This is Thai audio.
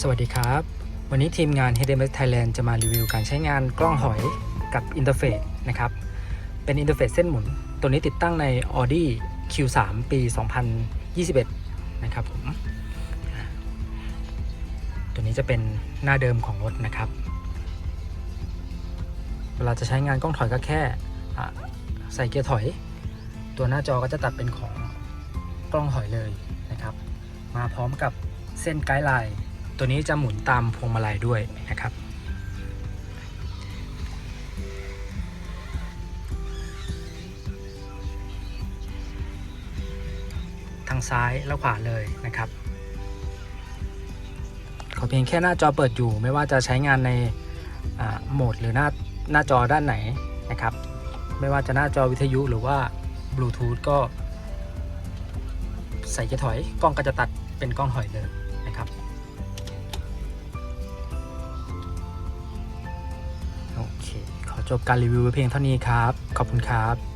สวัสดีครับ วันนี้ทีมงาน h d m s Thailand จะมารีวิวการใช้งานกล้องหอยกับอินเทอร์เฟซนะครับ เป็นอินเทอร์เฟซเส้นหมุน ตัวนี้ติดตั้งใน Audi Q3 ปี 2021 นะครับผมตัวนี้จะเป็นหน้าเดิมของรถนะครับ เวลาจะใช้งานกล้องถอยก็แค่ใส่เกียร์ถอย ตัวหน้าจอก็จะตัดเป็นของกล้องถอยเลยนะครับ มาพร้อมกับเส้นไกด์ไลน์ ตัวนี้จะหมุนตามพวงมาลัยด้วยนะครับ ทางซ้ายและขวาเลยนะครับ ขอเพียงแค่หน้าจอเปิดอยู่ไม่ว่าจะใช้งานในโหมดหรือหน้าหน้าจอด้านไหนนะครับ ไม่ว่าจะหน้าจอวิทยุหรือว่าบลูทูธก็ใส่เกียร์ถอยกล้องก็จะตัดเป็นกล้องถอยเลย จบการรีวิวเพียงเท่านี้ครับ ขอบคุณครับ